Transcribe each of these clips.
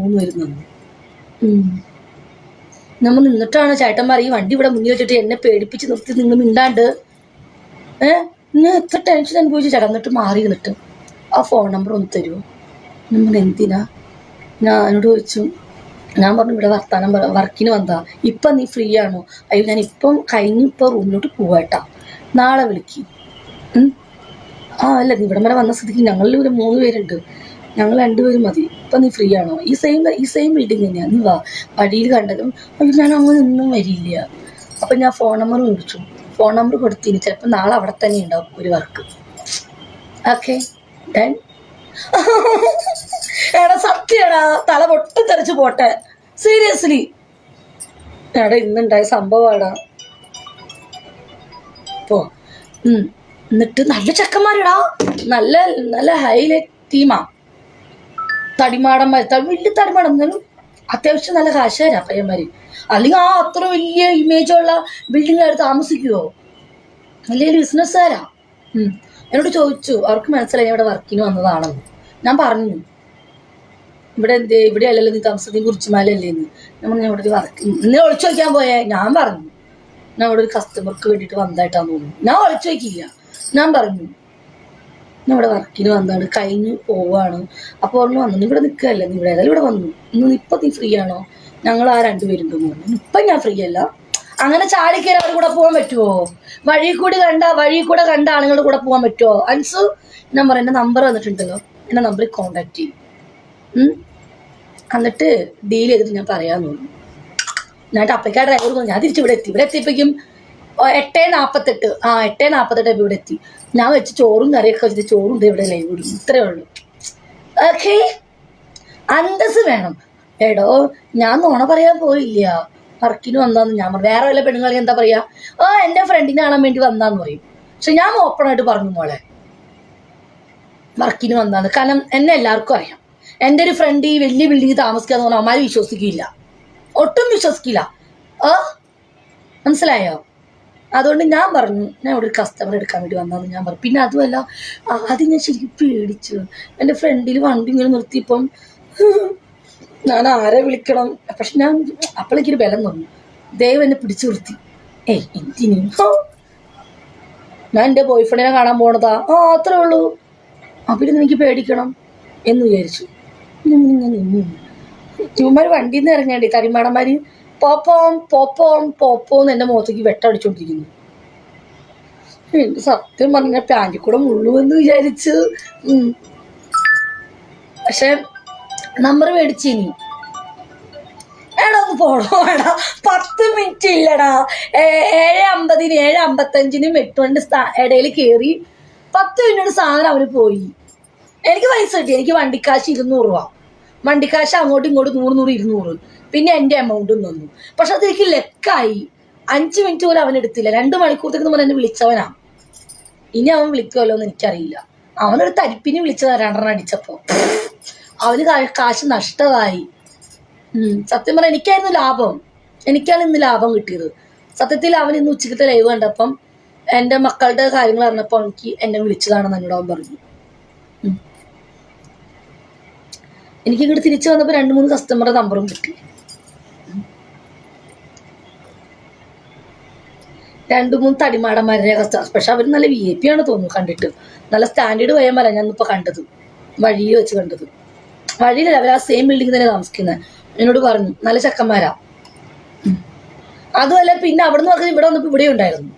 മൂന്ന് വരുന്നത് നമ്മൾ നിന്നിട്ടാണ് ചേട്ടന്മാർ ഈ വണ്ടി ഇവിടെ മുന്നിൽ വെച്ചിട്ട് എന്നെ പേടിപ്പിച്ച് നിർത്തി നിങ്ങൾ മിണ്ടാണ്ട്. ഏഹ് ഇന്ന് എത്ര ടെൻഷൻ അനുഭവിച്ചു ചേട്ടാ? എന്നിട്ട് മാറി നിന്നിട്ട്. ആ ഫോൺ നമ്പർ ഒന്ന് തരുമോ നമ്മൾ എന്തിനാ? ഞാൻ എന്നോട് ചോദിച്ചു. ഞാൻ പറഞ്ഞു ഇവിടെ വർത്താനം പറ വർക്കിന് വന്നതാ. ഇപ്പം നീ ഫ്രീ ആണോ? അയ്യോ ഞാൻ ഇപ്പം കഴിഞ്ഞ് ഇപ്പം റൂമിലോട്ട് പോവാട്ടാ നാളെ വിളിക്ക്. ആ അല്ല നീ ഇവിടം വരെ വന്ന സ്ഥിതിക്ക് ഞങ്ങളിൽ ഒരു മൂന്ന് പേരുണ്ട്. ഞങ്ങൾ രണ്ടുപേരും മതി. ഇപ്പം നീ ഫ്രീ ആണോ? ഈ സെയിം ഈ സെയിം ബിൽഡിംഗ് തന്നെയാണ് നീ വാ. വഴിയിൽ കണ്ടതും അയ്യോ ഞാൻ അങ്ങനെ ഒന്നും വരില്ല. അപ്പം ഞാൻ ഫോൺ നമ്പർ വിളിച്ചു. ഫോൺ നമ്പർ കൊടുത്തിന്. ചിലപ്പോൾ നാളെ അവിടെ തന്നെ ഉണ്ടാവും ഒരു വർക്ക് ഓക്കെ ഡൺ എടാ സത്യടാ. തല പൊട്ടും തെറിച്ച് പോട്ടെ. സീരിയസ്ലി എടാ ഇന്നുണ്ടായ സംഭവമാടാ പോ. എന്നിട്ട് നല്ല ചെക്കന്മാരടാ. നല്ല നല്ല ഹൈലൈറ്റ് ടീമാ തടിമാടന്മാർ ത- വലിയ തടിമാടം അത്യാവശ്യം നല്ല കാശുകാരാ പയ്യന്മാര്. അല്ലെങ്കിൽ ആ അത്ര വലിയ ഇമേജുള്ള ബിൽഡിംഗുകാർ താമസിക്കുവോ? വലിയ ബിസിനസ്സുകാരാ. എന്നോട് ചോദിച്ചു അവർക്ക് മനസ്സിലായി ഞാൻ ഇവിടെ വർക്കിന് വന്നതാണെന്ന്. ഞാൻ പറഞ്ഞു ഇവിടെ എന്തേ ഇവിടെ അല്ലല്ലോ നീ താമസത്തിന് കുറിച്ചുമാലല്ലേ എന്ന് ഞാൻ പറഞ്ഞു ഞാൻ ഇവിടെ വർക്ക് ഇന്ന് ഒളിച്ചു വയ്ക്കാൻ പോയേ ഞാൻ പറഞ്ഞു. ഞാൻ ഇവിടെ ഒരു കസ്റ്റമർക്ക് വേണ്ടിയിട്ട് വന്നതായിട്ടാന്ന് തോന്നുന്നു. ഞാൻ ഒളിച്ചു വയ്ക്കില്ല. ഞാൻ പറഞ്ഞു ഇവിടെ വർക്കിന് വന്നതാണ് കഴിഞ്ഞ് പോവാണ്. അപ്പോൾ പറഞ്ഞു വന്നു നീ ഇവിടെ നിൽക്കുകയല്ല നീ ഇവിടെ? ഇവിടെ വന്നു. ഇന്ന് ഇപ്പം നീ ഫ്രീ ആണോ? ഞങ്ങൾ ആ രണ്ടുപേരുണ്ടെന്ന് പറഞ്ഞു ഇപ്പം ഞാൻ ഫ്രീ അല്ല. അങ്ങനെ ചാടിക്കയറി അവരുടെ കൂടെ പോകാൻ പറ്റുമോ വഴി കൂടി കണ്ട വഴി കൂടെ കണ്ട ആളുകളുടെ കൂടെ പോകാൻ പറ്റുമോ അൻസു ഞാൻ പറയാം എന്റെ നമ്പർ വന്നിട്ടുണ്ടല്ലോ. എന്റെ നമ്പറിൽ കോണ്ടാക്ട് ചെയ്യും. എന്നിട്ട് ഡീൽ ചെയ്തിട്ട് ഞാൻ പറയാൻ തോന്നുന്നു. ഞാൻ അപ്പയ്ക്കാ ഡ്രൈവർ ഞാൻ തിരിച്ചു ഇവിടെ എത്തി. ഇവിടെ എത്തിയപ്പോഴേക്കും എട്ടേ നാൽപ്പത്തെട്ട് ആ എട്ടേ നാൽപ്പത്തെട്ട് ഇവിടെ എത്തി. ഞാൻ വെച്ച് ചോറും കറിയൊക്കെ വെച്ചിട്ട് ചോറും ഇവിടെ ലൈവ് ഇടും ഇത്രേ ഉള്ളൂ. ഓക്കെ? അന്തസ് വേണം. എടോ ഞാൻ നോണ പറയാൻ പോയില്ല. വർക്കിന് വന്നാന്ന് ഞാൻ പറഞ്ഞു. വേറെ വല്ല പെണ്ണുങ്ങളെ എന്താ പറയാ? ഓ എന്റെ ഫ്രണ്ടിനെ കാണാൻ വേണ്ടി വന്നാന്ന് പറയും. പക്ഷെ ഞാൻ ഓപ്പണായിട്ട് പറഞ്ഞു മോളെ. വർക്കിന് വന്നാന്ന് കാരണം എന്നെ എല്ലാവർക്കും അറിയാം. എന്റെ ഒരു ഫ്രണ്ട് ഈ വലിയ ബിൽഡിങ്ങിൽ താമസിക്കാന്ന് പറഞ്ഞാൽ അമ്മാര് വിശ്വസിക്കില്ല. ഒട്ടും വിശ്വസിക്കില്ല. ഓ മനസ്സിലായോ? അതുകൊണ്ട് ഞാൻ പറഞ്ഞു ഞാൻ ഇവിടെ ഒരു കസ്റ്റമർ എടുക്കാൻ വേണ്ടി വന്നതെന്ന് ഞാൻ പറഞ്ഞു. പിന്നെ അതുമല്ല ആദ്യം ഞാൻ ശരിക്കും പേടിച്ചു. എന്റെ ഫ്രണ്ടിൽ വണ്ടി ഇങ്ങനെ നിർത്തിയപ്പം ഞാൻ ആരെ വിളിക്കണം? പക്ഷെ ഞാൻ അപ്പോഴേക്കൊരു ബലം തോന്നി. ദൈവം എന്നെ പിടിച്ചു നിർത്തി. ഏയ് എന്തിനു? ഞാൻ എന്റെ ബോയ് ഫ്രണ്ടിനെ കാണാൻ പോണതാ. ആ അത്രേ ഉള്ളൂ. അപ്പം എനിക്ക് പേടിക്കണം? എന്ന് വിചാരിച്ചു. ഇവന്മാർ വണ്ടിയിൽ നിന്ന് ഇറങ്ങേണ്ടി തടിമാടന്മാര്. പോപ്പോം പോപ്പോം പോപ്പോന്ന് എന്റെ മുഖത്തേക്ക് വെട്ടടിച്ചോണ്ടിരിക്കുന്നു. സത്യം പറഞ്ഞ പാന്റിൽ കൂടെ മുള്ളു എന്ന് വിചാരിച്ച്. പക്ഷെ നമ്പർ മേടിച്ചിനി. എടാ ഒന്ന് പോടോ എടാ പത്ത് മിനിറ്റ് ഇല്ലടാ. ഏഴ് അമ്പതിന് ഏഴ് അമ്പത്തഞ്ചിനും മണി ഇടയിൽ കയറി പത്ത് മിനിറ്റ് സാധനം അവന് പോയി. എനിക്ക് പൈസ കിട്ടി. എനിക്ക് വണ്ടിക്കാശ് ഇരുന്നൂറ് രൂപ. വണ്ടിക്കാശ് അങ്ങോട്ടും ഇങ്ങോട്ടും നൂറ് നൂറ് ഇരുന്നൂറ്. പിന്നെ എന്റെ എമൗണ്ടും തന്നു പക്ഷെ അത് എനിക്ക് ലെക്കായി. അഞ്ച് മിനിറ്റ് പോലും അവൻ എടുത്തില്ല. രണ്ട് മണിക്കൂറത്തേക്ക് നമ്മൾ എന്നെ വിളിച്ചവനാ. ഇനി അവൻ വിളിക്കുമല്ലോ എന്ന് എനിക്കറിയില്ല. അവനൊരു തരിപ്പിന് വിളിച്ചതാ രണ്ടെണ്ണം അടിച്ചപ്പോ. അവന് കാശ് നഷ്ടമായി. സത്യം പറഞ്ഞാൽ എനിക്കായിരുന്നു ലാഭം. എനിക്കാണ് ഇന്ന് ലാഭം കിട്ടിയത്. സത്യത്തിൽ അവൻ ഇന്ന് ഉച്ചക്കത്തെ ലൈവ് കണ്ടപ്പം എന്റെ മക്കളുടെ കാര്യങ്ങൾ അറിഞ്ഞപ്പോൾ എനിക്ക് എന്നെ വിളിച്ചതാണെന്ന് എന്നോട് അവൻ പറഞ്ഞു. എനിക്ക് ഇങ്ങോട്ട് തിരിച്ചു വന്നപ്പോൾ രണ്ട് മൂന്ന് കസ്റ്റമറുടെ നമ്പറും കിട്ടി. രണ്ട് മൂന്ന് തടിമാടന്മാരുടെ കസ്റ്റമർ പക്ഷെ അവർ നല്ല വി ഐ പി ആണ് തോന്നുന്നു കണ്ടിട്ട്. നല്ല സ്റ്റാൻഡേർഡ് പയ്യന്മാര ഞാൻ ഇപ്പൊ കണ്ടത്. വഴിയിൽ വെച്ച് കണ്ടത്. വഴിയിലല്ല അവർ ആ സെയിം ബിൽഡിംഗ് തന്നെ താമസിക്കുന്നത് എന്നോട് പറഞ്ഞു നല്ല ചെക്കന്മാരാ. അതുമല്ല പിന്നെ അവിടെ നിന്ന് ഇവിടെ വന്നപ്പോൾ ഇവിടെ ഉണ്ടായിരുന്നു.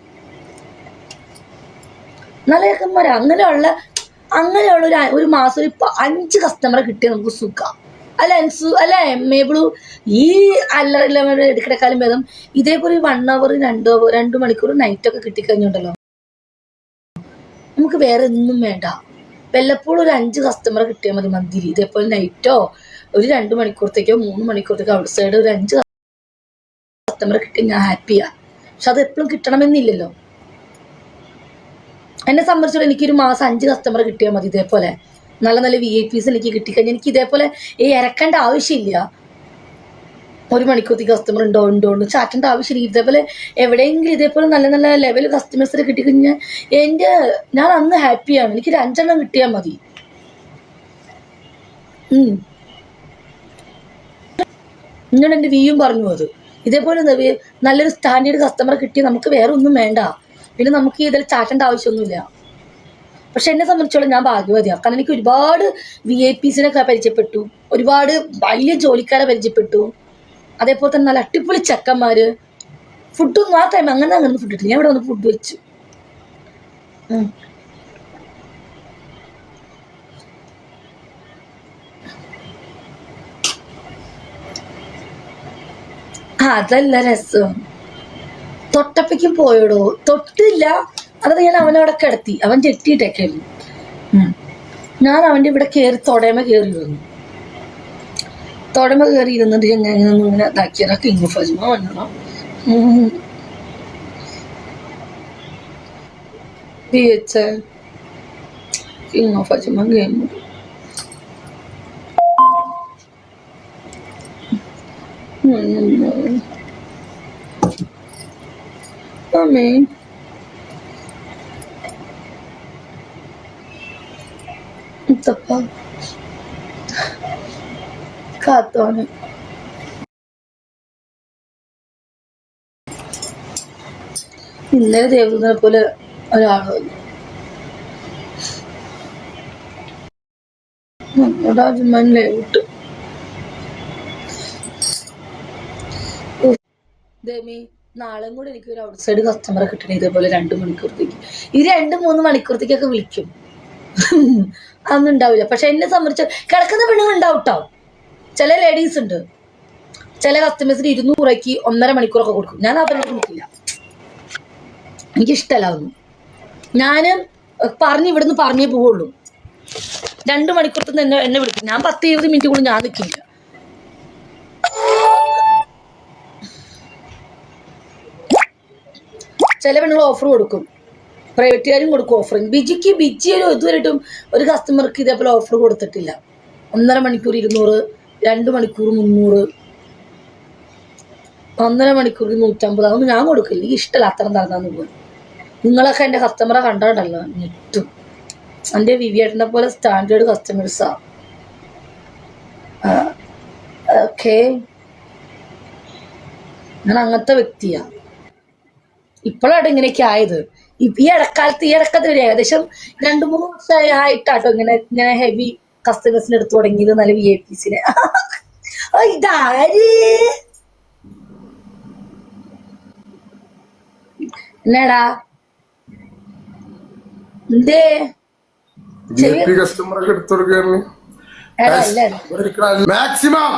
നല്ല ചെക്കന്മാരാ. അങ്ങനെയുള്ള അങ്ങനെയുള്ള ഒരു ഒരു മാസം ഒരു അഞ്ച് കസ്റ്റമറെ കിട്ടിയാൽ നമുക്ക് സുഖം. അല്ല അൻസു അല്ല മേബിളു ഈ അല്ല എടുക്കണേക്കാളും ഭേദം ഇതേപോലെ വൺ അവർ രണ്ട് അവർ രണ്ട് മണിക്കൂർ നൈറ്റ് ഒക്കെ കിട്ടിക്കഴിഞ്ഞുണ്ടല്ലോ. നമുക്ക് വേറെ ഒന്നും വേണ്ട. വല്ലപ്പോഴും ഒരു അഞ്ച് കസ്റ്റമറെ കിട്ടിയാൽ മതി മന്തി ഇതേപോലെ നൈറ്റോ ഒരു രണ്ട് മണിക്കൂറത്തേക്കോ മൂന്ന് മണിക്കൂറത്തേക്കോ ഔട്ട് സൈഡ് ഒരു അഞ്ച് കസ്റ്റമറെ കിട്ടി ഞാൻ ഹാപ്പിയാ പക്ഷെ അത് എപ്പോഴും കിട്ടണമെന്നില്ലല്ലോ. എന്നെ സംബന്ധിച്ചോളം എനിക്കൊരു മാസം അഞ്ച് കസ്റ്റമർ കിട്ടിയാൽ മതി ഇതേപോലെ. നല്ല നല്ല വി ഐ പീസ് എനിക്ക് കിട്ടിക്കഴിഞ്ഞാൽ എനിക്ക് ഇതേപോലെ ഈ ഇറക്കേണ്ട ആവശ്യമില്ല. ഒരു മണിക്കൂർത്തേക്ക് കസ്റ്റമർ ഉണ്ടോ ഉണ്ടോ എന്ന് ചാറ്റേണ്ട ആവശ്യമില്ല. ഇതേപോലെ എവിടെയെങ്കിലും ഇതേപോലെ നല്ല നല്ല ലെവൽ കസ്റ്റമേഴ്സിനെ കിട്ടിക്കഴിഞ്ഞാൽ എന്റെ ഞാൻ അന്ന് ഹാപ്പിയാണ് എനിക്കൊരു അഞ്ചെണ്ണം കിട്ടിയാൽ മതി. ഇങ്ങനെ എന്റെ വിയും പറഞ്ഞു അത്. ഇതേപോലെ നല്ലൊരു സ്റ്റാൻഡേർഡ് കസ്റ്റമർ കിട്ടിയാൽ നമുക്ക് വേറെ ഒന്നും വേണ്ട. പിന്നെ നമുക്ക് ഇതിൽ ചാറ്റേണ്ട ആവശ്യമൊന്നുമില്ല. പക്ഷെ എന്നെ സംബന്ധിച്ചോളം ഞാൻ ഭാഗ്യവതിയാണ് കാരണം എനിക്ക് ഒരുപാട് വി ഐ പിസിനെ പരിചയപ്പെട്ടു. ഒരുപാട് വലിയ ജോലിക്കാരെ പരിചയപ്പെട്ടു. അതേപോലെ തന്നെ നല്ല അടിപൊളി ചെക്കന്മാര്. ഫുഡൊന്നും ആ ടൈം അങ്ങനെ അങ്ങനെ ഫുഡ് ഇട്ടില്ല. ഞാൻ ഇവിടെ വന്ന് ഫുഡ് വെച്ചു. അതല്ല രസം. തൊട്ടപ്പയ്ക്കും പോയോടോ? തൊട്ടില്ല. അത് ഞാൻ അവനവിടെ കിടത്തി. അവൻ ചെട്ടിയിട്ടൊക്കെ ഉം. ഞാൻ അവന്റെ ഇവിടെ കയറി തൊടയമ കയറി ഇരുന്നു. തൊടമ കയറി ഇരുന്നിട്ട് ഞാൻ ഇങ്ങനെ ഇതാക്കിയതാ. കിങ് ഫജ്മ വന്നണം കിങ് ഓഫ് ഗെയിം Amém. മുത്തപ്പ കാത്തോണ് ഇന്നലെ ദേവനെ പോലെ ഒരാൾ നമ്മുടെ അജുമാനിലെ വിട്ടു ദേമി നാളെയും കൂടെ എനിക്ക് ഒരു ഔട്ട് സൈഡ് കസ്റ്റമറെ കിട്ടണേ ഇതേപോലെ രണ്ട് മണിക്കൂറത്തേക്ക് ഈ രണ്ട് മൂന്ന് മണിക്കൂറത്തേക്കൊക്കെ വിളിക്കും. അതൊന്നും ഉണ്ടാവില്ല. പക്ഷെ എന്നെ സംബന്ധിച്ച് കിടക്കുന്ന പെണ്ണുങ്ങൾ ഉണ്ടാവും കേട്ടോ ചില ലേഡീസ് ഉണ്ട്. ചില കസ്റ്റമേഴ്സിന് ഇരുന്നൂറ് രൂപയ്ക്ക് ഒന്നര മണിക്കൂറൊക്കെ കൊടുക്കും. ഞാൻ അവരോട് കൊടുക്കില്ല എനിക്കിഷ്ടമല്ല അതൊന്നും. ഞാൻ പറഞ്ഞ് ഇവിടുന്ന് പറഞ്ഞേ പോവുള്ളൂ. രണ്ട് മണിക്കൂറത്തുനിന്ന് എന്നെ എന്നെ വിളിക്കും. ഞാൻ പത്ത് ഇരുപത് മിനിറ്റ് കൂടി ഞാൻ നിൽക്കില്ല ചില ഓഫർ കൊടുക്കും. പ്രൈവറ്റുകാരും കൊടുക്കും ഓഫറിങ് ബിജിക്ക് ബിജി ഒരു ഇതുവരെയായിട്ടും ഒരു കസ്റ്റമർക്ക് ഇതേപോലെ ഓഫർ കൊടുത്തിട്ടില്ല. ഒന്നര മണിക്കൂർ ഇരുന്നൂറ് രണ്ട് മണിക്കൂർ മുന്നൂറ് ഒന്നര മണിക്കൂർ നൂറ്റമ്പത് അതൊന്നും ഞാൻ കൊടുക്കില്ല. എനിക്ക് ഇഷ്ടമല്ല അത്രയും തന്നാന്ന് പോലും. നിങ്ങളൊക്കെ എന്റെ കസ്റ്റമറെ കണ്ടോണ്ടല്ലോ ഞെട്ടും. എന്റെ വിവിയേട്ടനെ പോലെ സ്റ്റാൻഡേർഡ് കസ്റ്റമേഴ്സാ ഓക്കെ ഞാൻ അങ്ങനത്തെ വ്യക്തിയാ. ഇപ്പോഴാണ് ഇങ്ങനെയൊക്കെ ആയത്. ഈ ഇടക്കാലത്ത് ഈ ഇടക്കത്തിൽ ഏകദേശം രണ്ടു മൂന്ന് വർഷമായി ആയിട്ടാട്ടോ ഇങ്ങനെ ഇങ്ങനെ ഹെവി കസ്റ്റമേഴ്സിന് എടുത്തു തുടങ്ങിയത് നല്ല വി ഐ പിസിനെ ഇതാര്? എന്നാടാ? എന്തേ? കസ്റ്റമറൊക്കെ എടുത്തു കൊടുക്കുകയാണ് മാക്സിമം